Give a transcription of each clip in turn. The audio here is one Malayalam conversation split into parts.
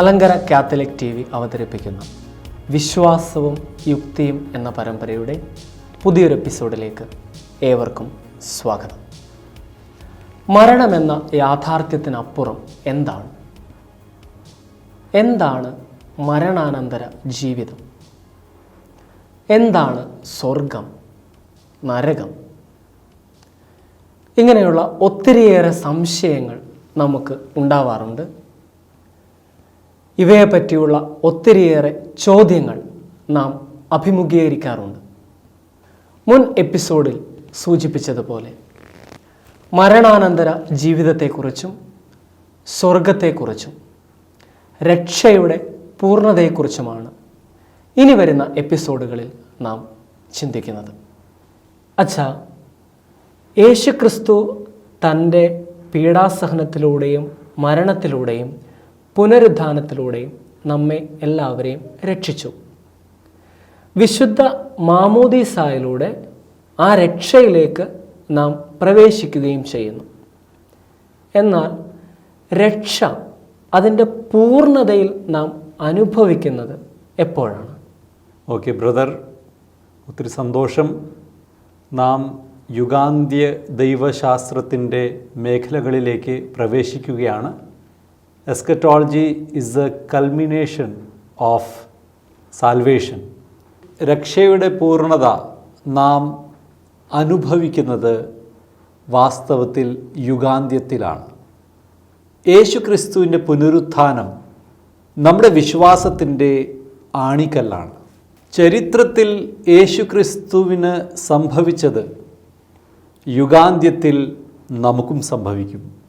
മലങ്കര കാത്തലിക് ടി വി അവതരിപ്പിക്കുന്ന. വിശ്വാസവും യുക്തിയും എന്ന പരമ്പരയുടെ പുതിയൊരു എപ്പിസോഡിലേക്ക് ഏവർക്കും സ്വാഗതം. മരണമെന്ന യാഥാർത്ഥ്യത്തിനപ്പുറം എന്താണ്? എന്താണ് മരണാനന്തര ജീവിതം? എന്താണ് സ്വർഗം നരകം? ഇങ്ങനെയുള്ള ഒത്തിരിയേറെ സംശയങ്ങൾ നമുക്ക് ഉണ്ടാവാറുണ്ട്. ഇവയെ പറ്റിയുള്ള ഒത്തിരിയേറെ ചോദ്യങ്ങൾ നാം അഭിമുഖീകരിക്കാറുണ്ട്. മുൻ എപ്പിസോഡിൽ സൂചിപ്പിച്ചതുപോലെ മരണാനന്തര ജീവിതത്തെക്കുറിച്ചും സ്വർഗത്തെക്കുറിച്ചും രക്ഷയുടെ പൂർണതയെക്കുറിച്ചുമാണ് ഇനി വരുന്ന എപ്പിസോഡുകളിൽ നാം ചിന്തിക്കുന്നത്. അച്ഛാ യേശുക്രിസ്തു തന്റെ പീഡാസഹനത്തിലൂടെയും മരണത്തിലൂടെയും പുനരുദ്ധാനത്തിലൂടെയും നമ്മെ എല്ലാവരെയും രക്ഷിച്ചു. വിശുദ്ധ മാമോദീസായിലൂടെ ആ രക്ഷയിലേക്ക് നാം പ്രവേശിക്കുകയും ചെയ്യുന്നു. എന്നാൽ രക്ഷ അതിന്റെ പൂർണതയിൽ നാം അനുഭവിക്കുന്നത് എപ്പോഴാണ്? ഓക്കെ ബ്രദർ ഒത്തിരി സന്തോഷം. നാം യുഗാന്ത്യ ദൈവശാസ്ത്രത്തിന്റെ മേഖലകളിലേക്ക് പ്രവേശിക്കുകയാണ്. Eschatology is a culmination of salvation രക്ഷയുടെ പൂർണത നാം അനുഭവിക്കുന്നത് വാസ്തവത്തിൽ യുഗാന്ത്യത്തിലാണ്. യേശുക്രിസ്തുവിന്റെ പുനരുത്ഥാനം നമ്മുടെ വിശ്വാസത്തിന്റെ ആണിക്കല്ലാണ്. ചരിത്രത്തിൽ യേശുക്രിസ്തുവിന് സംഭവിച്ചത് യുഗാന്ത്യത്തിൽ നമുക്കും സംഭവിക്കും.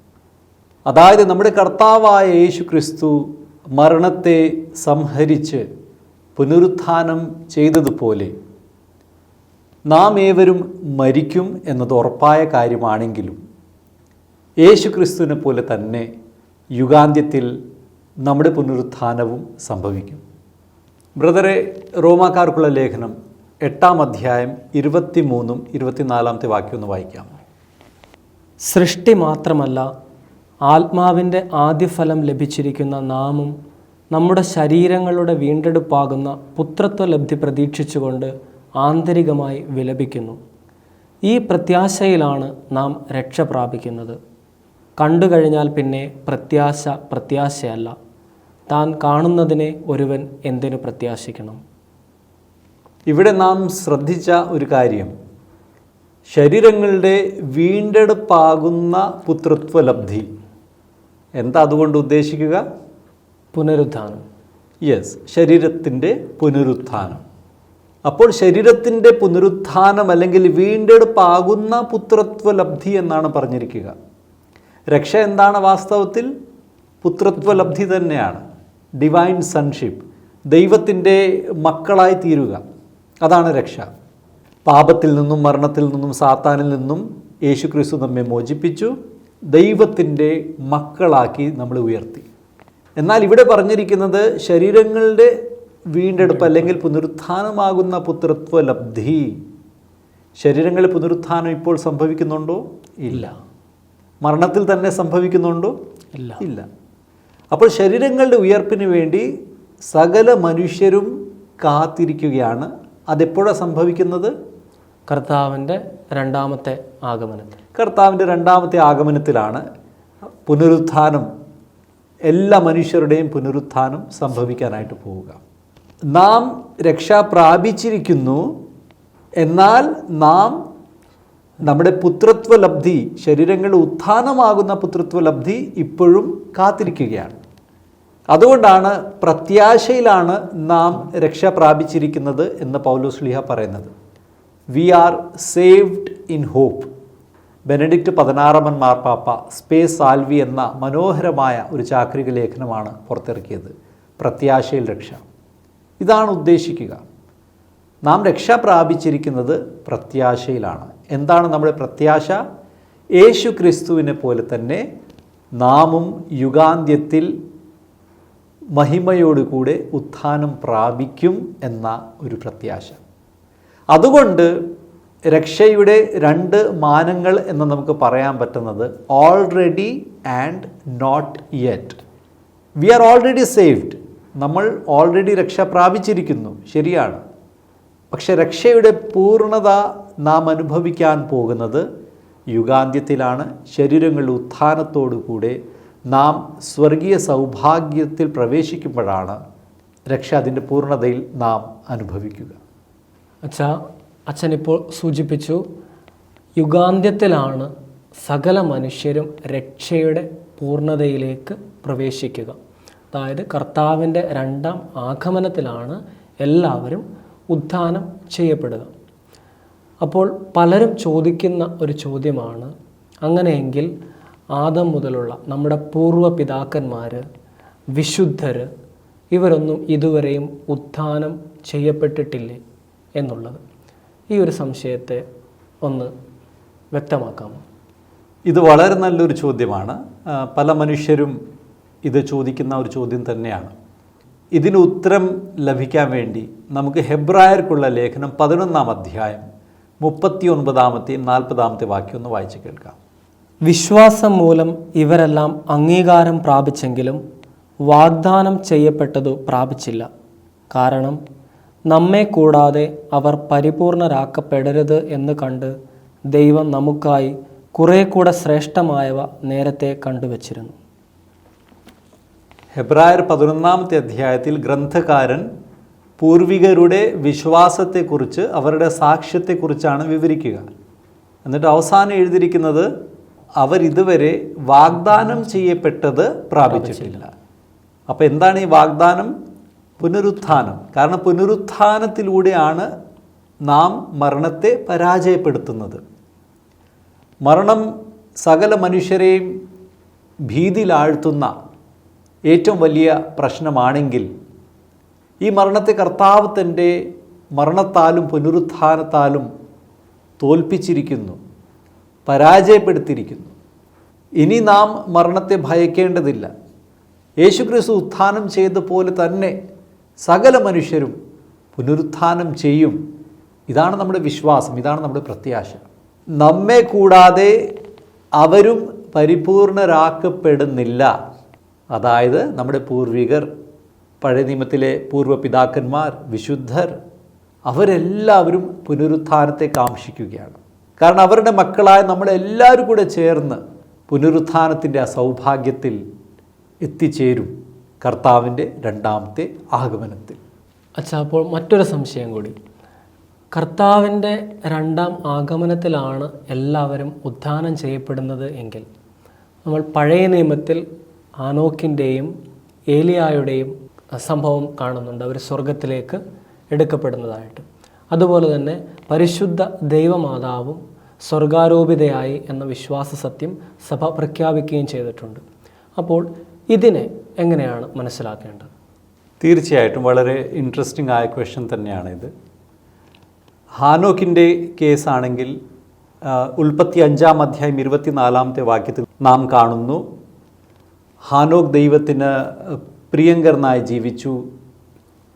അതായത് നമ്മുടെ കർത്താവായ യേശു ക്രിസ്തു മരണത്തെ സംഹരിച്ച് പുനരുത്ഥാനം ചെയ്തതുപോലെ നാം ഏവരും മരിക്കും എന്നത് ഉറപ്പായ കാര്യമാണെങ്കിലും യേശു ക്രിസ്തുവിനെ പോലെ തന്നെ യുഗാന്ത്യത്തിൽ നമ്മുടെ പുനരുത്ഥാനവും സംഭവിക്കും. ബ്രദറെ റോമാക്കാർക്കുള്ള ലേഖനം എട്ടാം അധ്യായം ഇരുപത്തിമൂന്നും ഇരുപത്തിനാലാമത്തെ വാക്യം ഒന്ന് വായിക്കാം. സൃഷ്ടി മാത്രമല്ല ആത്മാവിന്റെ ആദ്യഫലം ലഭിച്ചിരിക്കുന്ന നാമും നമ്മുടെ ശരീരങ്ങളുടെ വീണ്ടെടുപ്പാകുന്ന പുത്രത്വ ലബ്ധി പ്രതീക്ഷിച്ചുകൊണ്ട് ആന്തരികമായി വിലപിക്കുന്നു. ഈ പ്രത്യാശയിലാണ് നാം രക്ഷ പ്രാപിക്കുന്നത്. കണ്ടു കഴിഞ്ഞാൽ പിന്നെ പ്രത്യാശ പ്രത്യാശയല്ല. താൻ കാണുന്നതിനെ ഒരുവൻ എന്തിനു പ്രത്യാശിക്കണം? ഇവിടെ നാം ശ്രദ്ധിച്ച ഒരു കാര്യം. ശരീരങ്ങളുടെ വീണ്ടെടുപ്പാകുന്ന പുത്രത്വലബ്ധി എന്താ അതുകൊണ്ട് ഉദ്ദേശിക്കുക? പുനരുത്ഥാനം യെസ് ശരീരത്തിന്റെ പുനരുത്ഥാനം അപ്പോൾ ശരീരത്തിന്റെ പുനരുത്ഥാനം അല്ലെങ്കിൽ വീണ്ടെടുപ്പാകുന്ന പുത്രത്വലബ്ധി എന്നാണ് പറഞ്ഞിരിക്കുക. രക്ഷ എന്താണ് വാസ്തവത്തിൽ? പുത്രത്വലബ്ധി തന്നെയാണ്. ഡിവൈൻ സൺഷിപ്പ് ദൈവത്തിന്റെ മക്കളായി തീരുക. അതാണ് രക്ഷ. പാപത്തിൽ നിന്നും മരണത്തിൽ നിന്നും സാത്താനിൽ നിന്നും യേശുക്രിസ്തു നമ്മെ മോചിപ്പിച്ചു. ദൈവത്തിന്റെ മക്കളാക്കി നമ്മൾ ഉയർത്തി. എന്നാൽ ഇവിടെ പറഞ്ഞിരിക്കുന്നത് ശരീരങ്ങളുടെ വീണ്ടെടുപ്പ് അല്ലെങ്കിൽ പുനരുത്ഥാനമാകുന്ന പുത്രത്വ ലബ്ധി ശരീരങ്ങളിൽ പുനരുത്ഥാനം ഇപ്പോൾ സംഭവിക്കുന്നുണ്ടോ? ഇല്ല. മരണത്തിൽ തന്നെ സംഭവിക്കുന്നുണ്ടോ? ഇല്ല. ഇല്ല. അപ്പോൾ ശരീരങ്ങളുടെ ഉയർപ്പിന് വേണ്ടി സകല മനുഷ്യരും കാത്തിരിക്കുകയാണ്. അതെപ്പോഴാണ് സംഭവിക്കുന്നത്? കർത്താവിന്റെ രണ്ടാമത്തെ ആഗമനത്തിൽ. കർത്താവിന്റെ രണ്ടാമത്തെ ആഗമനത്തിലാണ് പുനരുത്ഥാനം. എല്ലാ മനുഷ്യരുടെയും പുനരുത്ഥാനം സംഭവിക്കാനായിട്ട് പോവുക. നാം രക്ഷ പ്രാപിച്ചിരിക്കുന്നു. എന്നാൽ നാം നമ്മുടെ പുത്രത്വലബ്ധി ശരീരങ്ങൾ ഉത്ഥാനമാകുന്ന പുത്രത്വലബ്ധി ഇപ്പോഴും കാത്തിരിക്കുകയാണ്. അതുകൊണ്ടാണ് പ്രത്യാശയിലാണ് നാം രക്ഷ പ്രാപിച്ചിരിക്കുന്നത് എന്ന് പൗലോസ്ലിഹ പറയുന്നത്. We are saved in hope. Benedict പതിനാറാമൻ മാർപ്പാപ്പ സ്പേസ് സാൽവി എന്ന മനോഹരമായ ഒരു ചാക്രിക ലേഖനമാണ് പുറത്തിറക്കിയത്. പ്രത്യാശയിൽ രക്ഷ. ഇതാണ് ഉദ്ദേശിക്കുക. നാം രക്ഷ പ്രാപിച്ചിരിക്കുന്നത് പ്രത്യാശയിലാണ്. എന്താണ് നമ്മുടെ പ്രത്യാശ? യേശു ക്രിസ്തുവിനെ പോലെ തന്നെ നാമും യുഗാന്ത്യത്തിൽ മഹിമയോടുകൂടെ ഉത്ഥാനം പ്രാപിക്കും എന്ന ഒരു പ്രത്യാശ. അതുകൊണ്ട് രക്ഷയുടെ രണ്ട് മാനങ്ങൾ എന്ന് നമുക്ക് പറയാൻ പറ്റുന്നത് already and not yet we are already saved നമ്മൾ ഓൾറെഡി രക്ഷ പ്രാപിച്ചിരിക്കുന്നു. ശരിയാണ്. പക്ഷെ രക്ഷയുടെ പൂർണത നാം അനുഭവിക്കാൻ പോകുന്നത് യുഗാന്ത്യത്തിലാണ്. ശരീരങ്ങളുടെ ഉത്ഥാനത്തോടു കൂടെ നാം സ്വർഗീയ സൗഭാഗ്യത്തിൽ പ്രവേശിക്കുമ്പോഴാണ് രക്ഷ അതിന്റെ പൂർണതയിൽ നാം അനുഭവിക്കുക. അച്ഛാ അച്ഛൻ ഇപ്പോൾ സൂചിപ്പിച്ചു യുഗാന്ത്യത്തിലാണ് സകല മനുഷ്യരും രക്ഷയുടെ പൂർണതയിലേക്ക് പ്രവേശിക്കുക. അതായത് കർത്താവിന്റെ രണ്ടാം ആഗമനത്തിലാണ് എല്ലാവരും ഉത്ഥാനം ചെയ്യപ്പെടുക. അപ്പോൾ പലരും ചോദിക്കുന്ന ഒരു ചോദ്യമാണ് അങ്ങനെയെങ്കിൽ ആദം മുതലുള്ള നമ്മുടെ പൂർവ പിതാക്കന്മാർ വിശുദ്ധർ ഇവരൊന്നും ഇതുവരെയും ഉത്ഥാനം ചെയ്യപ്പെട്ടിട്ടില്ലേ? എന്നുള്ളത്. ഈ ഒരു സംശയത്തെ ഒന്ന് വ്യക്തമാക്കാമോ? ഇത് വളരെ നല്ലൊരു ചോദ്യമാണ്. പല മനുഷ്യരും ഇത് ചോദിക്കുന്ന ഒരു ചോദ്യം തന്നെയാണ്. ഇതിന് ഉത്തരം ലഭിക്കാൻ വേണ്ടി നമുക്ക് ഹെബ്രായർക്കുള്ള ലേഖനം പതിനൊന്നാം അധ്യായം മുപ്പത്തി ഒൻപതാമത്തെയും നാൽപ്പതാമത്തെ വാക്യം ഒന്ന് വായിച്ച് കേൾക്കാം. വിശ്വാസം മൂലം ഇവരെല്ലാം അംഗീകാരം പ്രാപിച്ചെങ്കിലും വാഗ്ദാനം ചെയ്യപ്പെട്ടതു പ്രാപിച്ചില്ല. കാരണം നമ്മെ കൂടാതെ അവർ പരിപൂർണരാക്കപ്പെടരുത് എന്ന് കണ്ട് ദൈവം നമുക്കായി കുറേ കൂടെ ശ്രേഷ്ഠമായവ നേരത്തെ കണ്ടുവച്ചിരുന്നു. ഹെബ്രായർ പതിനൊന്നാമത്തെ അധ്യായത്തിൽ ഗ്രന്ഥകാരൻ പൂർവികരുടെ വിശ്വാസത്തെക്കുറിച്ച് അവരുടെ സാക്ഷ്യത്തെക്കുറിച്ചാണ് വിവരിക്കുക. എന്നിട്ട് അവസാനം എഴുതിയിരിക്കുന്നത് അവരിതുവരെ വാഗ്ദാനം ചെയ്യപ്പെട്ടത് പ്രാപിച്ചിട്ടില്ല. അപ്പോൾ എന്താണ് ഈ വാഗ്ദാനം? പുനരുത്ഥാനം. കാരണം പുനരുത്ഥാനത്തിലൂടെയാണ് നാം മരണത്തെ പരാജയപ്പെടുത്തുന്നത്. മരണം സകല മനുഷ്യരെയും ഭീതിയിലാഴ്ത്തുന്ന ഏറ്റവും വലിയ പ്രശ്നമാണെങ്കിൽ ഈ മരണത്തെ കർത്താവ് തന്റെ മരണത്താലും പുനരുത്ഥാനത്താലും തോൽപ്പിച്ചിരിക്കുന്നു പരാജയപ്പെടുത്തിയിരിക്കുന്നു. ഇനി നാം മരണത്തെ ഭയക്കേണ്ടതില്ല. യേശുക്രിസ്തു ഉത്ഥാനം ചെയ്ത പോലെ തന്നെ സകല മനുഷ്യരും പുനരുത്ഥാനം ചെയ്യും. ഇതാണ് നമ്മുടെ വിശ്വാസം ഇതാണ് നമ്മുടെ പ്രത്യാശ. നമ്മെ കൂടാതെ അവരും പരിപൂർണരാക്കപ്പെടുന്നില്ല. അതായത് നമ്മുടെ പൂർവികർ പഴയ നിയമത്തിലെ പൂർവ പിതാക്കന്മാർ വിശുദ്ധർ അവരെല്ലാവരും പുനരുത്ഥാനത്തെ കാക്ഷിക്കുകയാണ്. കാരണം അവരുടെ മക്കളായ നമ്മളെല്ലാവരും കൂടെ ചേർന്ന് പുനരുത്ഥാനത്തിന്റെ ആ സൗഭാഗ്യത്തിൽ എത്തിച്ചേരും. കർത്താവിന്റെ രണ്ടാമത്തെ ആഗമനത്തിൽ. അച്ഛാ അപ്പോൾ മറ്റൊരു സംശയം കൂടി. കർത്താവിന്റെ രണ്ടാം ആഗമനത്തിലാണ് എല്ലാവരും ഉദ്ധാനം ചെയ്യപ്പെടുന്നത് എങ്കിൽ നമ്മൾ പഴയ നിയമത്തിൽ ആനോക്കിന്റെയും ഏലിയായുടെയും സംഭവം കാണുന്നുണ്ട്. അവർ സ്വർഗത്തിലേക്ക് എടുക്കപ്പെടുന്നതായിട്ട്. അതുപോലെ തന്നെ പരിശുദ്ധ ദൈവമാതാവും സ്വർഗാരോപിതയായി എന്ന വിശ്വാസ സത്യം സഭ പ്രഖ്യാപിക്കുകയും ചെയ്തിട്ടുണ്ട്. അപ്പോൾ ഇതിനെ എങ്ങനെയാണ് മനസ്സിലാക്കേണ്ടത്? തീർച്ചയായിട്ടും വളരെ ഇൻട്രസ്റ്റിംഗ് ആയ ക്വസ്റ്റ്യൻ ഇത് ഹാനോക്കിന്റെ കേസാണെങ്കിൽ ഉൽപ്പത്തി അഞ്ചാം അധ്യായം ഇരുപത്തിനാലാമത്തെ വാക്യത്തിൽ നാം കാണുന്നു ഹാനോക്ക് ദൈവത്തിന് പ്രിയങ്കരനായി ജീവിച്ചു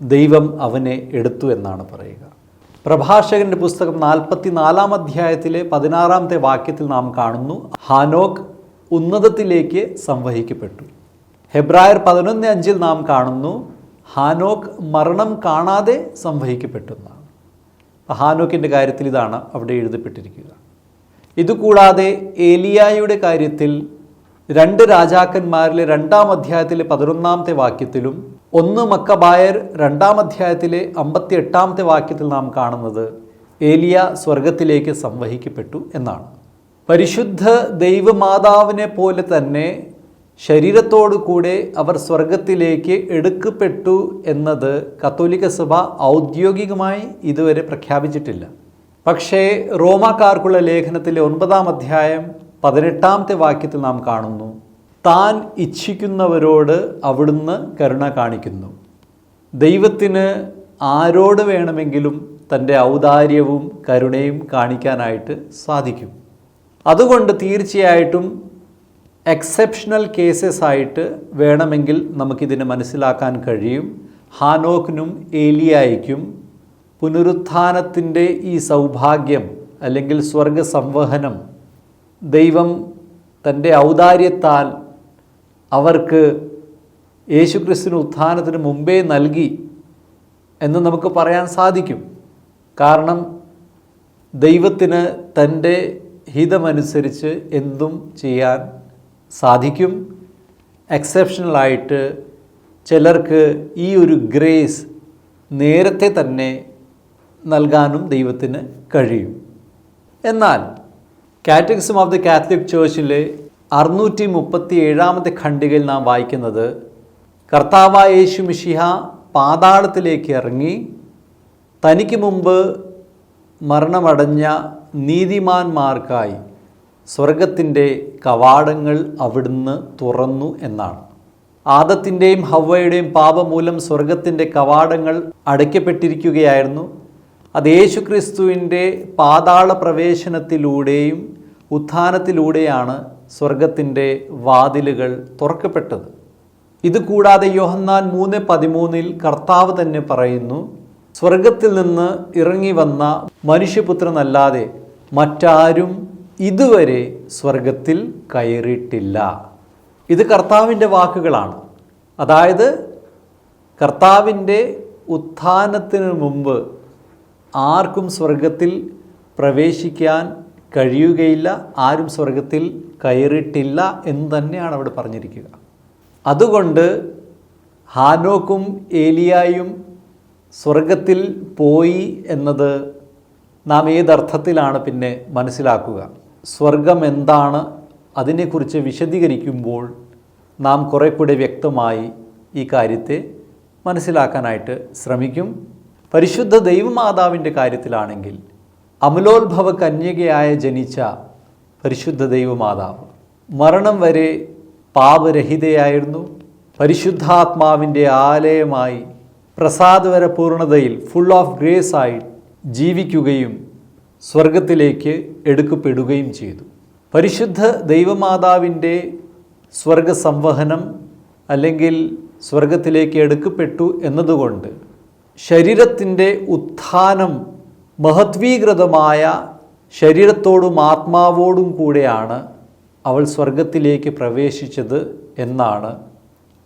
ദൈവം അവനെ എടുത്തു എന്നാണ് പറയുക. പ്രഭാഷകന്റെ പുസ്തകം നാൽപ്പത്തി നാലാം അധ്യായത്തിലെ പതിനാറാമത്തെ വാക്യത്തിൽ നാം കാണുന്നു ഹാനോക്ക് ഉന്നതത്തിലേക്ക് സംവഹിക്കപ്പെട്ടു. ഹെബ്രായർ പതിനൊന്ന് അഞ്ചിൽ നാം കാണുന്നു ഹാനോക്ക് മരണം കാണാതെ സംവഹിക്കപ്പെട്ടു എന്നാണ് ഹാനോക്കിന്റെ കാര്യത്തിൽ ഇതാണ് അവിടെ എഴുതപ്പെട്ടിരിക്കുക. ഇതുകൂടാതെ ഏലിയായുടെ കാര്യത്തിൽ രണ്ട് രാജാക്കന്മാരിലെ രണ്ടാം അധ്യായത്തിലെ പതിനൊന്നാമത്തെ വാക്യത്തിലും ഒന്ന് മക്കബായർ രണ്ടാം അധ്യായത്തിലെ അമ്പത്തി എട്ടാമത്തെ വാക്യത്തിൽ നാം കാണുന്നത് ഏലിയ സ്വർഗത്തിലേക്ക് സംവഹിക്കപ്പെട്ടു എന്നാണ്. പരിശുദ്ധ ദൈവമാതാവിനെ പോലെ തന്നെ ശരീരത്തോടു കൂടെ അവർ സ്വർഗത്തിലേക്ക് എടുക്കപ്പെട്ടു എന്നത് കത്തോലിക്ക സഭ ഔദ്യോഗികമായി ഇതുവരെ പ്രഖ്യാപിച്ചിട്ടില്ല. പക്ഷേ റോമാക്കാർക്കുള്ള ലേഖനത്തിലെ ഒൻപതാം അധ്യായം പതിനെട്ടാമത്തെ വാക്യത്തിൽ നാം കാണുന്നു താൻ ഇച്ഛിക്കുന്നവരോട് അവിടുന്ന് കരുണ കാണിക്കുന്നു. ദൈവത്തിന് ആരോട് വേണമെങ്കിലും തന്റെ ഔദാര്യവും കരുണയും കാണിക്കാനായിട്ട് സാധിക്കും. അതുകൊണ്ട് തീർച്ചയായിട്ടും എക്സെപ്ഷണൽ കേസസ് ആയിട്ട് വേണമെങ്കിൽ നമുക്കിതിനെ മനസ്സിലാക്കാൻ കഴിയും. ഹാനോക്കിനും ഏലിയായിക്കും പുനരുത്ഥാനത്തിന്റെ ഈ സൗഭാഗ്യം അല്ലെങ്കിൽ സ്വർഗ സംവഹനം ദൈവം തന്റെ ഔദാര്യത്താൽ അവർക്ക് യേശുക്രിസ്തുവിന് ഉത്ഥാനത്തിന് മുമ്പേ നൽകി എന്ന് നമുക്ക് പറയാൻ സാധിക്കും. കാരണം ദൈവത്തിന് തന്റെ ഹിതമനുസരിച്ച് എന്തും ചെയ്യാൻ സാധിക്കും. എക്സെപ്ഷണലായിട്ട് ചിലർക്ക് ഈ ഒരു ഗ്രേസ് നേരത്തെ തന്നെ നൽകാനും ദൈവത്തിന് കഴിയും. എന്നാൽ കാറ്റഗിസം ഓഫ് ദി കാത്തലിക് ചേർച്ചിലെ അറുന്നൂറ്റി മുപ്പത്തി ഏഴാമത്തെ ഖണ്ഡികയിൽ നാം വായിക്കുന്നത് കർത്താവായ യേശു മിഷിഹ പാതാളത്തിലേക്ക് ഇറങ്ങി തനിക്ക് മുമ്പ് മരണമടഞ്ഞ നീതിമാന്മാർക്കായി സ്വർഗത്തിന്റെ കവാടങ്ങൾ അവിടുന്ന് തുറന്നു എന്നാണ്. ആദത്തിന്റെയും ഹവ്വയുടെയും പാപമൂലം സ്വർഗത്തിന്റെ കവാടങ്ങൾ അടയ്ക്കപ്പെട്ടിരിക്കുകയായിരുന്നു. അത് യേശുക്രിസ്തുവിന്റെ പാതാള പ്രവേശനത്തിലൂടെയും ഉത്ഥാനത്തിലൂടെയാണ് സ്വർഗത്തിന്റെ വാതിലുകൾ തുറക്കപ്പെട്ടത്. ഇതുകൂടാതെ യോഹന്നാൻ മൂന്ന് പതിമൂന്നിൽ കർത്താവ് തന്നെ പറയുന്നു സ്വർഗത്തിൽ നിന്ന് ഇറങ്ങി വന്ന മനുഷ്യപുത്രനല്ലാതെ മറ്റാരും ഇതുവരെ സ്വർഗത്തിൽ കയറിയിട്ടില്ല. ഇത് കർത്താവിന്റെ വാക്കുകളാണ്. അതായത് കർത്താവിന്റെ ഉത്ഥാനത്തിന് മുമ്പ് ആർക്കും സ്വർഗത്തിൽ പ്രവേശിക്കാൻ കഴിയുകയില്ല ആരും സ്വർഗത്തിൽ കയറിയിട്ടില്ല എന്ന് തന്നെയാണ് അവിടെ പറഞ്ഞിരിക്കുക. അതുകൊണ്ട് ഹാനോക്കും ഏലിയായും സ്വർഗത്തിൽ പോയി എന്നത് നാം ഏതർത്ഥത്തിലാണ് പിന്നെ മനസ്സിലാക്കുക? സ്വർഗം എന്താണ് അതിനെക്കുറിച്ച് വിശദീകരിക്കുമ്പോൾ നാം കുറെ കൂടെ വ്യക്തമായി ഈ കാര്യത്തെ മനസ്സിലാക്കാനായിട്ട് ശ്രമിക്കും. പരിശുദ്ധ ദൈവമാതാവിന്റെ കാര്യത്തിലാണെങ്കിൽ അമലോത്ഭവ കന്യകയായ ജനിച്ച പരിശുദ്ധ ദൈവമാതാവ് മരണം വരെ പാപരഹിതയായിരുന്നു. പരിശുദ്ധാത്മാവിന്റെ ആലയമായി പ്രസാദവര പൂർണതയിൽ ഫുൾ ഓഫ് ഗ്രേസ് ആയി ജീവിക്കുകയും സ്വർഗത്തിലേക്ക് എടുക്കപ്പെടുകയും ചെയ്തു. പരിശുദ്ധ ദൈവമാതാവിന്റെ സ്വർഗസംവഹനം അല്ലെങ്കിൽ സ്വർഗത്തിലേക്ക് എടുക്കപ്പെട്ടു എന്നതുകൊണ്ട് ശരീരത്തിന്റെ ഉത്ഥാനം മഹത്വീകൃതമായ ശരീരത്തോടും ആത്മാവോടും കൂടെയാണ് അവൾ സ്വർഗത്തിലേക്ക് പ്രവേശിച്ചത് എന്നാണ്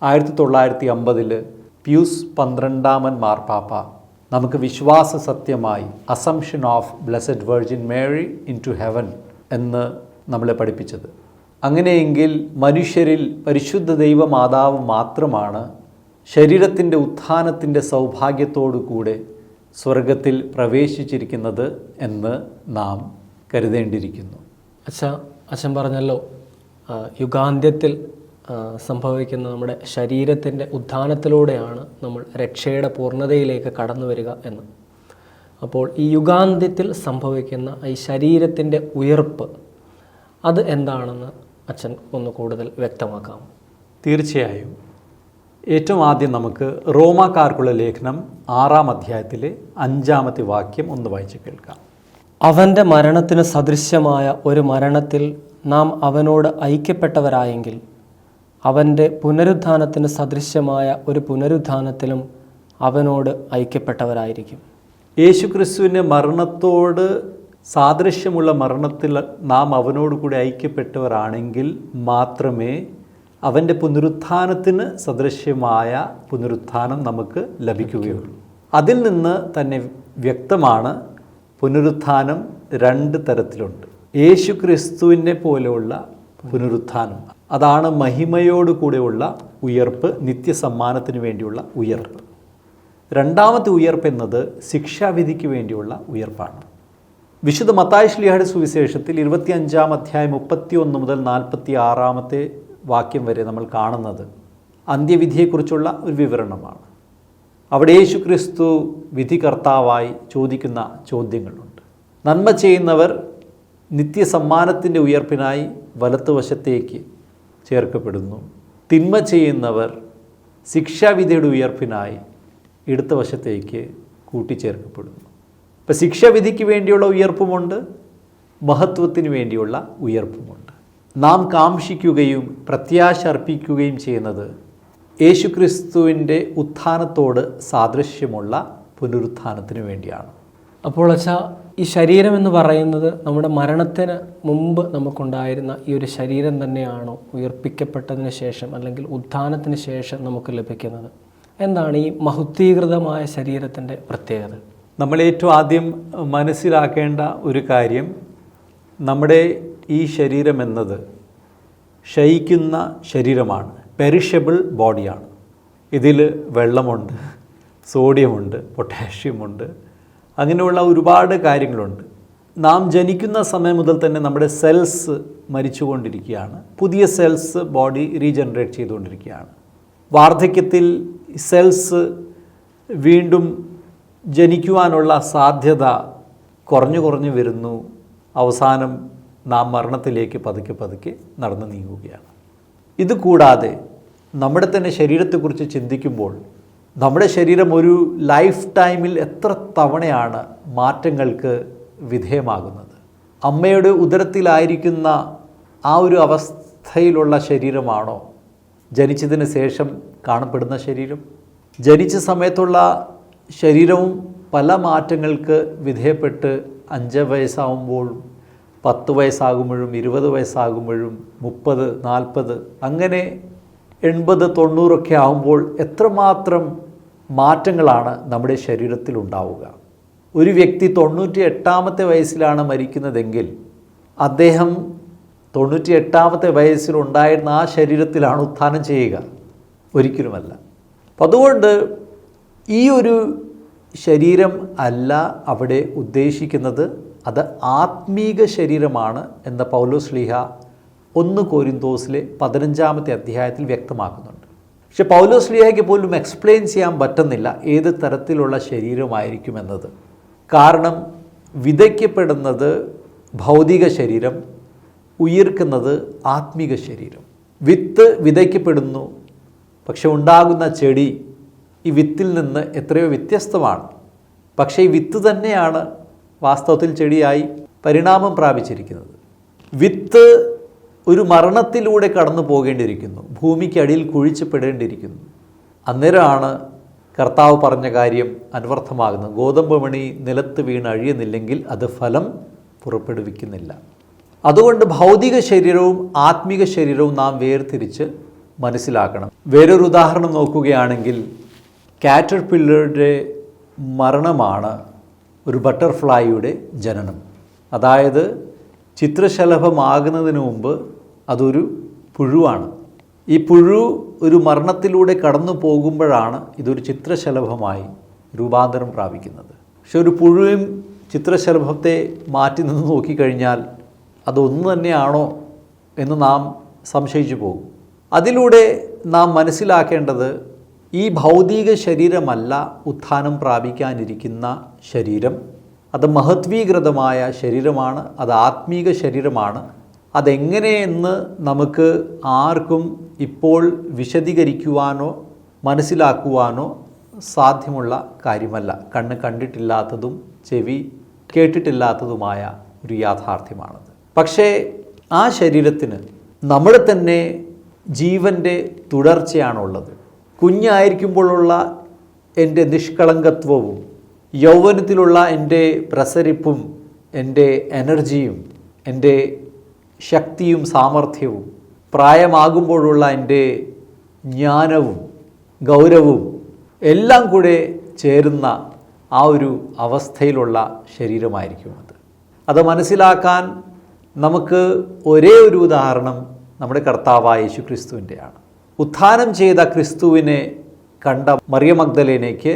ആയിരത്തി തൊള്ളായിരത്തി അമ്പതിൽ പ്യൂസ് പന്ത്രണ്ടാമൻ മാർപ്പാപ്പ നമുക്ക് വിശ്വാസ സത്യമായി assumption of blessed virgin Mary into heaven എന്ന് നമ്മളെ പഠിപ്പിച്ചത്. അങ്ങനെയെങ്കിൽ മനുഷ്യരിൽ പരിശുദ്ധ ദൈവമാതാവ് മാത്രമാണ് ശരീരത്തിന്റെ ഉത്ഥാനത്തിന്റെ സൗഭാഗ്യത്തോടു കൂടെ സ്വർഗത്തിൽ പ്രവേശിച്ചിരിക്കുന്നത് എന്ന് നാം കരുതേണ്ടിയിരിക്കുന്നു. അച്ഛ അച്ഛൻ പറഞ്ഞല്ലോ യുഗാന്ത്യത്തിൽ സംഭവിക്കുന്ന നമ്മുടെ ശരീരത്തിന്റെ ഉത്ഥാനത്തിലൂടെയാണ് നമ്മൾ രക്ഷയുടെ പൂർണതയിലേക്ക് കടന്നു വരിക എന്ന്. അപ്പോൾ ഈ യുഗാന്ത്യത്തിൽ സംഭവിക്കുന്ന ഈ ശരീരത്തിന്റെ ഉയർപ്പ് അത് എന്താണെന്ന് അച്ഛൻ ഒന്ന് കൂടുതൽ വ്യക്തമാക്കാം. തീർച്ചയായും. ഏറ്റവും ആദ്യം നമുക്ക് റോമാക്കാർക്കുള്ള ലേഖനം ആറാം അധ്യായത്തിലെ അഞ്ചാമത്തെ വാക്യം ഒന്ന് വായിച്ച് കേൾക്കാം. അവന്റെ മരണത്തിന് സദൃശ്യമായ ഒരു മരണത്തിൽ നാം അവനോട് ഐക്യപ്പെട്ടവരായെങ്കിൽ അവന്റെ പുനരുത്ഥാനത്തിന് സദൃശ്യമായ ഒരു പുനരുത്ഥാനത്തിലും അവനോട് ഐക്യപ്പെട്ടവരായിരിക്കും. യേശുക്രിസ്തുവിന്റെ മരണത്തോട് സാദൃശ്യമുള്ള മരണത്തിൽ നാം അവനോട് കൂടി ഐക്യപ്പെട്ടവരാണെങ്കിൽ മാത്രമേ അവന്റെ പുനരുത്ഥാനത്തിന് സദൃശ്യമായ പുനരുത്ഥാനം നമുക്ക് ലഭിക്കുകയുള്ളൂ. അതിൽ നിന്ന് തന്നെ വ്യക്തമാണ് പുനരുത്ഥാനം രണ്ട് തരത്തിലുണ്ട്. യേശു ക്രിസ്തുവിനെ പോലെയുള്ള പുനരുത്ഥാനം. അതാണ് മഹിമയോട് കൂടെയുള്ള ഉയർപ്പ് നിത്യസമ്മാനത്തിന് വേണ്ടിയുള്ള ഉയർപ്പ്. രണ്ടാമത്തെ ഉയർപ്പ് എന്നത് ശിക്ഷാവിധിക്ക് വേണ്ടിയുള്ള ഉയർപ്പാണ്. വിശുദ്ധ മത്തായ ശ്ലീഹയുടെ സുവിശേഷത്തിൽ ഇരുപത്തിയഞ്ചാം അധ്യായം മുപ്പത്തി ഒന്ന് മുതൽ നാൽപ്പത്തി ആറാമത്തെ വാക്യം വരെ നമ്മൾ കാണുന്നത് അന്ത്യവിധിയെക്കുറിച്ചുള്ള ഒരു വിവരണമാണ്. അവിടെ യേശു ക്രിസ്തു വിധികർത്താവായി ചോദിക്കുന്ന ചോദ്യങ്ങളുണ്ട്. നന്മ ചെയ്യുന്നവർ നിത്യസമ്മാനത്തിന്റെ ഉയർപ്പിനായി വലത്തുവശത്തേക്ക് ചേർക്കപ്പെടുന്നു. തിന്മ ചെയ്യുന്നവർ ശിക്ഷാവിധിയുടെ ഉയർപ്പിനായി ഇടത്ത വശത്തേക്ക് കൂട്ടിച്ചേർക്കപ്പെടുന്നു. ഇപ്പം ശിക്ഷാവിധിക്ക് വേണ്ടിയുള്ള ഉയർപ്പുമുണ്ട് മഹത്വത്തിന് വേണ്ടിയുള്ള ഉയർപ്പുമുണ്ട്. നാം കാംഷിക്കുകയും പ്രത്യാശ അർപ്പിക്കുകയും ചെയ്യുന്നത് യേശുക്രിസ്തുവിന്റെ ഉത്ഥാനത്തോട് സാദൃശ്യമുള്ള പുനരുത്ഥാനത്തിന് വേണ്ടിയാണ്. അപ്പോൾ അച്ഛാ ഈ ശരീരം എന്ന് പറയുന്നത് നമ്മുടെ മരണത്തിന് മുമ്പ് നമുക്കുണ്ടായിരുന്ന ഈ ഒരു ശരീരം തന്നെയാണോ ഉയർപ്പിക്കപ്പെട്ടതിന് ശേഷം അല്ലെങ്കിൽ ഉത്ഥാനത്തിന് ശേഷം നമുക്ക് ലഭിക്കുന്നത്? എന്താണ് ഈ മഹുദ്ധീകൃതമായ ശരീരത്തിന്റെ പ്രത്യേകത? നമ്മൾ ഏറ്റവും ആദ്യം മനസ്സിലാക്കേണ്ട ഒരു കാര്യം നമ്മുടെ ഈ ശരീരം എന്നത് ക്ഷയിക്കുന്ന ശരീരമാണ്. പെരിഷബിൾ ബോഡിയാണ് ഇതിൽ വെള്ളമുണ്ട് സോഡിയമുണ്ട് പൊട്ടാഷ്യമുണ്ട് അങ്ങനെയുള്ള ഒരുപാട് കാര്യങ്ങളുണ്ട്. നാം ജനിക്കുന്ന സമയം മുതൽ തന്നെ നമ്മുടെ സെൽസ് മരിച്ചുകൊണ്ടിരിക്കുകയാണ്. പുതിയ സെൽസ് ബോഡി റീജനറേറ്റ് ചെയ്തുകൊണ്ടിരിക്കുകയാണ്. വാർദ്ധക്യത്തിൽ സെൽസ് വീണ്ടും ജനിക്കുവാനുള്ള സാധ്യത കുറഞ്ഞു കുറഞ്ഞു വരുന്നു. അവസാനം നാം മരണത്തിലേക്ക് പതുക്കെ പതുക്കെ നടന്നു നീങ്ങുകയാണ്. ഇത് കൂടാതെ നമ്മുടെ തന്നെ ശരീരത്തെക്കുറിച്ച് ചിന്തിക്കുമ്പോൾ നമ്മുടെ ശരീരം ഒരു ലൈഫ് ടൈമിൽ എത്ര തവണയാണ് മാറ്റങ്ങൾക്ക് വിധേയമാകുന്നത്? അമ്മയുടെ ഉദരത്തിലായിരിക്കുന്ന ആ ഒരു അവസ്ഥയിലുള്ള ശരീരമാണോ ജനിച്ചതിന് ശേഷം കാണപ്പെടുന്ന ശരീരം? ജനിച്ച സമയത്തുള്ള ശരീരവും പല മാറ്റങ്ങൾക്ക് വിധേയപ്പെട്ട് അഞ്ച് വയസ്സാകുമ്പോഴും പത്ത് വയസ്സാകുമ്പോഴും ഇരുപത് വയസ്സാകുമ്പോഴും മുപ്പത് നാൽപ്പത് അങ്ങനെ എൺപത് തൊണ്ണൂറൊക്കെ ആകുമ്പോൾ എത്രമാത്രം മാറ്റങ്ങളാണ് നമ്മുടെ ശരീരത്തിൽ ഉണ്ടാവുക. ഒരു വ്യക്തി തൊണ്ണൂറ്റി എട്ടാമത്തെ വയസ്സിലാണ് മരിക്കുന്നതെങ്കിൽ അദ്ദേഹം തൊണ്ണൂറ്റി എട്ടാമത്തെ വയസ്സിലുണ്ടായിരുന്ന ആ ശരീരത്തിലാണ് ഉത്ഥാനം ചെയ്യുക. ഒരിക്കലുമല്ല. അപ്പം അതുകൊണ്ട് ഈ ഒരു ശരീരം അല്ല അവിടെ ഉദ്ദേശിക്കുന്നത്. അത് ആത്മീക ശരീരമാണ് എന്ന പൗലോസ് ലീഹ ഒന്ന് കോരിന്തോസിലെ പതിനഞ്ചാമത്തെ അധ്യായത്തിൽ വ്യക്തമാക്കുന്നുണ്ട്. പക്ഷെ പൗലോസ് ലിയോയ്ക്ക് പോലും എക്സ്പ്ലെയിൻ ചെയ്യാൻ പറ്റുന്നില്ല ഏത് തരത്തിലുള്ള ശരീരമായിരിക്കുമെന്നത് കാരണം വിതയ്ക്കപ്പെടുന്നത് ഭൗതിക ശരീരം ഉയർക്കുന്നത് ആത്മീക ശരീരം. വിത്ത് വിതയ്ക്കപ്പെടുന്നു പക്ഷെ ഉണ്ടാകുന്ന ചെടി ഈ വിത്തിൽ നിന്ന് എത്രയോ വ്യത്യസ്തമാണ്. പക്ഷേ ഈ വിത്ത് തന്നെയാണ് വാസ്തവത്തിൽ ചെടിയായി പരിണാമം പ്രാപിച്ചിരിക്കുന്നത്. വിത്ത് ഒരു മരണത്തിലൂടെ കടന്നു പോകേണ്ടിയിരിക്കുന്നു. ഭൂമിക്കടിയിൽ കുഴിച്ചപ്പെടേണ്ടിയിരിക്കുന്നു. അന്നേരമാണ് കർത്താവ് പറഞ്ഞ കാര്യം അനുവർത്ഥമാകുന്നത് ഗോതമ്പ് മണി നിലത്ത് വീണ് അഴിയുന്നില്ലെങ്കിൽ അത് ഫലം പുറപ്പെടുവിക്കുന്നില്ല. അതുകൊണ്ട് ഭൗതിക ശരീരവും ആത്മീക ശരീരവും നാം വേർതിരിച്ച് മനസ്സിലാക്കണം. വേറൊരു ഉദാഹരണം നോക്കുകയാണെങ്കിൽ കാറ്റർ പില്ലറുടെ മരണമാണ് ഒരു ബട്ടർഫ്ലൈയുടെ ജനനം. അതായത് ചിത്രശലഭമാകുന്നതിന് മുമ്പ് അതൊരു പുഴുവാണ്. ഈ പുഴു ഒരു മരണത്തിലൂടെ കടന്നു പോകുമ്പോഴാണ് ഇതൊരു ചിത്രശലഭമായി രൂപാന്തരം പ്രാപിക്കുന്നത്. പക്ഷെ ഒരു പുഴുവും ചിത്രശലഭത്തെ മാറ്റി നിന്ന് നോക്കിക്കഴിഞ്ഞാൽ അതൊന്നു തന്നെയാണോ എന്ന് നാം സംശയിച്ചു പോകും. അതിലൂടെ നാം മനസ്സിലാക്കേണ്ടത് ഈ ഭൗതിക ശരീരമല്ല ഉത്ഥാനം പ്രാപിക്കാനിരിക്കുന്ന ശരീരം. അത് മഹത്വീകൃതമായ ശരീരമാണ് അത് ആത്മീക ശരീരമാണ്. അതെങ്ങനെയെന്ന് നമുക്ക് ആർക്കും ഇപ്പോൾ വിശദീകരിക്കുവാനോ മനസ്സിലാക്കുവാനോ സാധ്യമുള്ള കാര്യമല്ല. കണ്ണ് കണ്ടിട്ടില്ലാത്തതും ചെവി കേട്ടിട്ടില്ലാത്തതുമായ ഒരു യാഥാർത്ഥ്യമാണത്. പക്ഷേ ആ ശരീരത്തിന് നമ്മൾ തന്നെ ജീവന്റെ തുടർച്ചയാണുള്ളത്. കുഞ്ഞായിരിക്കുമ്പോഴുള്ള എന്റെ നിഷ്കളങ്കത്വവും യൗവനത്തിലുള്ള എന്റെ പ്രസരിപ്പും എന്റെ എനർജിയും എന്റെ ശക്തിയും സാമർഥ്യവും പ്രായമാകുമ്പോഴുള്ള എന്റെ ജ്ഞാനവും ഗൗരവവും എല്ലാം കൂടെ ചേരുന്ന ആ ഒരു അവസ്ഥയിലുള്ള ശരീരമായിരിക്കും അത്. അത് മനസ്സിലാക്കാൻ നമുക്ക് ഒരേ ഒരു ഉദാഹരണം നമ്മുടെ കർത്താവായ യേശു ക്രിസ്തുവിന്റെയാണ് ഉത്ഥാനം ചെയ്ത ക്രിസ്തുവിനെ കണ്ട മറിയ മഗ്ദലേനയ്ക്ക്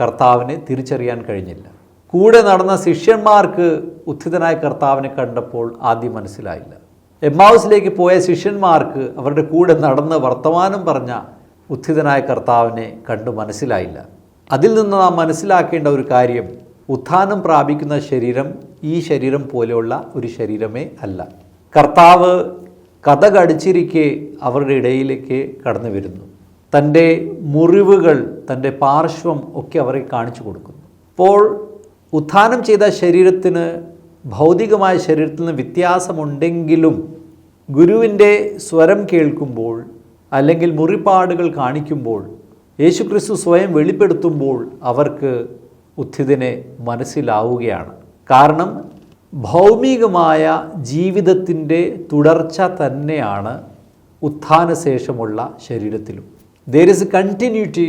കർത്താവിനെ തിരിച്ചറിയാൻ കഴിഞ്ഞില്ല. കൂടെ നടന്ന ശിഷ്യന്മാർക്ക് ഉത്ഥിതനായ കർത്താവിനെ കണ്ടപ്പോൾ ആദ്യം മനസ്സിലായില്ല. എമ്മാവസിലേക്ക് പോയ ശിഷ്യന്മാർക്ക് അവരുടെ കൂടെ നടന്ന് വർത്തമാനം പറഞ്ഞ ഉത്ഥിതനായ കർത്താവിനെ കണ്ടു മനസ്സിലായില്ല. അതിൽ നിന്ന് നാം മനസ്സിലാക്കേണ്ട ഒരു കാര്യം ഉത്ഥാനം പ്രാപിക്കുന്ന ശരീരം ഈ ശരീരം പോലെയുള്ള ഒരു ശരീരമേ അല്ല. കർത്താവ് കഥ കടിച്ചിരിക്കെ അവരുടെ ഇടയിലേക്ക് കടന്നു വരുന്നു. തന്റെ മുറിവുകൾ തന്റെ പാർശ്വം ഒക്കെ അവരെ കാണിച്ചു കൊടുക്കുന്നു. അപ്പോൾ ഉത്ഥാനം ചെയ്ത ശരീരത്തിന് ഭൗതികമായ ശരീരത്തിൽ നിന്ന് വ്യത്യാസമുണ്ടെങ്കിലും ഗുരുവിന്റെ സ്വരം കേൾക്കുമ്പോൾ അല്ലെങ്കിൽ മുറിപ്പാടുകൾ കാണിക്കുമ്പോൾ യേശുക്രിസ്തു സ്വയം വെളിപ്പെടുത്തുമ്പോൾ അവർക്ക് ഉത്ഥിതനെ മനസ്സിലാവുകയാണ്. കാരണം ഭൗമികമായ ജീവിതത്തിന്റെ തുടർച്ച തന്നെയാണ് ഉത്ഥാനശേഷമുള്ള ശരീരത്തിലും. There is a continuity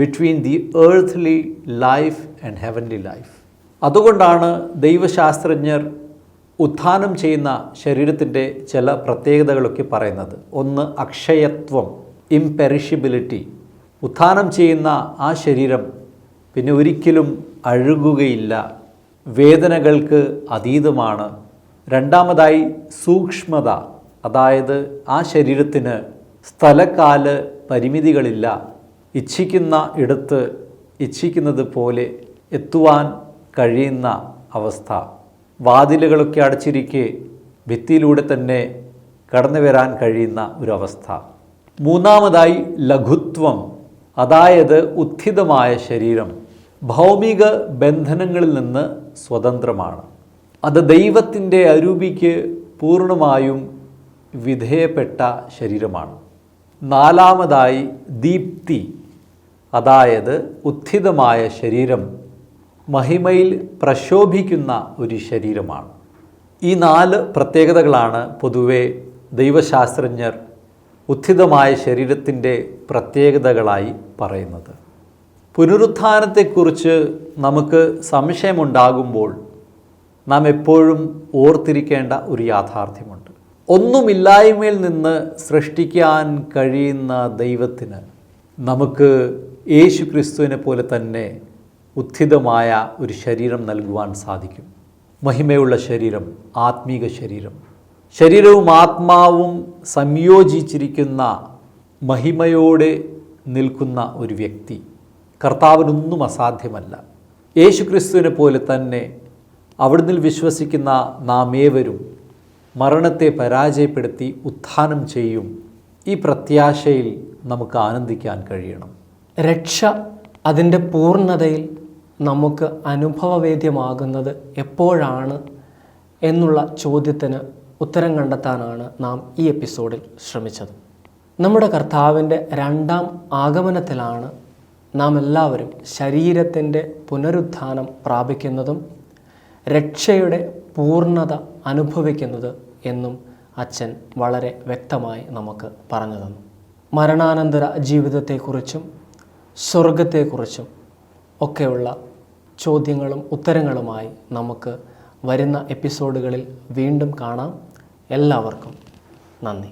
between the earthly life and heavenly life അതുകൊണ്ടാണ് ദൈവശാസ്ത്രജ്ഞർ ഉത്ഥാനം ചെയ്യുന്ന ശരീരത്തിന്റെ ചില പ്രത്യേകതകളൊക്കെ പറയുന്നത്. ഒന്ന് അക്ഷയത്വം ഇംപെരിഷിബിലിറ്റി ഉത്ഥാനം ചെയ്യുന്ന ആ ശരീരം പിന്നെ ഒരിക്കലും അഴുകുകയില്ല. വേദനകൾക്ക് അതീതമാണ്. രണ്ടാമതായി സൂക്ഷ്മത. അതായത് ആ ശരീരത്തിന് സ്ഥലകാല പരിമിതികളില്ല. ഇച്ഛിക്കുന്ന ഇടത്ത് ഇച്ഛിക്കുന്നത് പോലെ എത്തുവാൻ കഴിയുന്ന അവസ്ഥ. വാതിലുകളൊക്കെ അടച്ചിരിക്കെ ഭിത്തിയിലൂടെ തന്നെ കടന്നു വരാൻ കഴിയുന്ന ഒരു അവസ്ഥ മൂന്നാമതായി ലഘുത്വം. അതായത് ഉത്ഥിതമായ ശരീരം. ഭൗമിക ബന്ധനങ്ങളിൽ നിന്ന് സ്വതന്ത്രമാണ്. അത് ദൈവത്തിന്റെ അരൂപിക്ക് പൂർണമായും വിധേയപ്പെട്ട ശരീരമാണ്. നാലാമതായി ദീപ്തി. അതായത് ഉത്ഥിതമായ ശരീരം. മഹിമയിൽ പ്രശോഭിക്കുന്ന ഒരു ശരീരമാണ്. ഈ നാല് പ്രത്യേകതകളാണ് പൊതുവെ ദൈവശാസ്ത്രജ്ഞർ ഉത്ഥിതമായ ശരീരത്തിന്റെ പ്രത്യേകതകളായി പറയുന്നത്. പുനരുത്ഥാനത്തെക്കുറിച്ച് നമുക്ക് സംശയമുണ്ടാകുമ്പോൾ നാം എപ്പോഴും ഓർത്തിരിക്കേണ്ട ഒരു യാഥാർത്ഥ്യമുണ്ട്. ഒന്നുമില്ലായ്മയിൽ നിന്ന് സൃഷ്ടിക്കാൻ കഴിയുന്ന ദൈവത്തിന് നമുക്ക് യേശു ക്രിസ്തുവിനെ പോലെ തന്നെ ഉത്ഥിതമായ ഒരു ശരീരം നൽകുവാൻ സാധിക്കും. മഹിമയുള്ള ശരീരം ആത്മീക ശരീരം. ശരീരവും ആത്മാവും സംയോജിച്ചിരിക്കുന്ന മഹിമയോടെ നിൽക്കുന്ന ഒരു വ്യക്തി കർത്താവിനൊന്നും അസാധ്യമല്ല. യേശു ക്രിസ്തുവിനെ പോലെ തന്നെ അവിടുന്ന് വിശ്വസിക്കുന്ന നാം ഏവരും മരണത്തെ പരാജയപ്പെടുത്തി ഉത്ഥാനം ചെയ്യും ഈ പ്രത്യാശയിൽ നമുക്ക് ആനന്ദിക്കാൻ കഴിയണം. രക്ഷ അതിന്റെ പൂർണതയിൽ നമുക്ക് അനുഭവവേദ്യമാകുന്നത് എപ്പോഴാണ് എന്നുള്ള ചോദ്യത്തിന് ഉത്തരം കണ്ടെത്താനാണ് നാം ഈ എപ്പിസോഡിൽ ശ്രമിച്ചത്. നമ്മുടെ കർത്താവിന്റെ രണ്ടാം ആഗമനത്തിലാണ് നാം എല്ലാവരും ശരീരത്തിന്റെ പുനരുത്ഥാനം പ്രാപിക്കുന്നതും രക്ഷയുടെ പൂർണത അനുഭവിക്കുന്നത് എന്നും അച്ഛൻ വളരെ വ്യക്തമായി നമുക്ക് പറഞ്ഞു തന്നു. മരണാനന്തര ജീവിതത്തെക്കുറിച്ചും സ്വർഗത്തെക്കുറിച്ചും ഒക്കെയുള്ള ചോദ്യങ്ങളും ഉത്തരങ്ങളുമായി നമുക്ക് വരുന്ന എപ്പിസോഡുകളിൽ വീണ്ടും കാണാം. എല്ലാവർക്കും നന്ദി.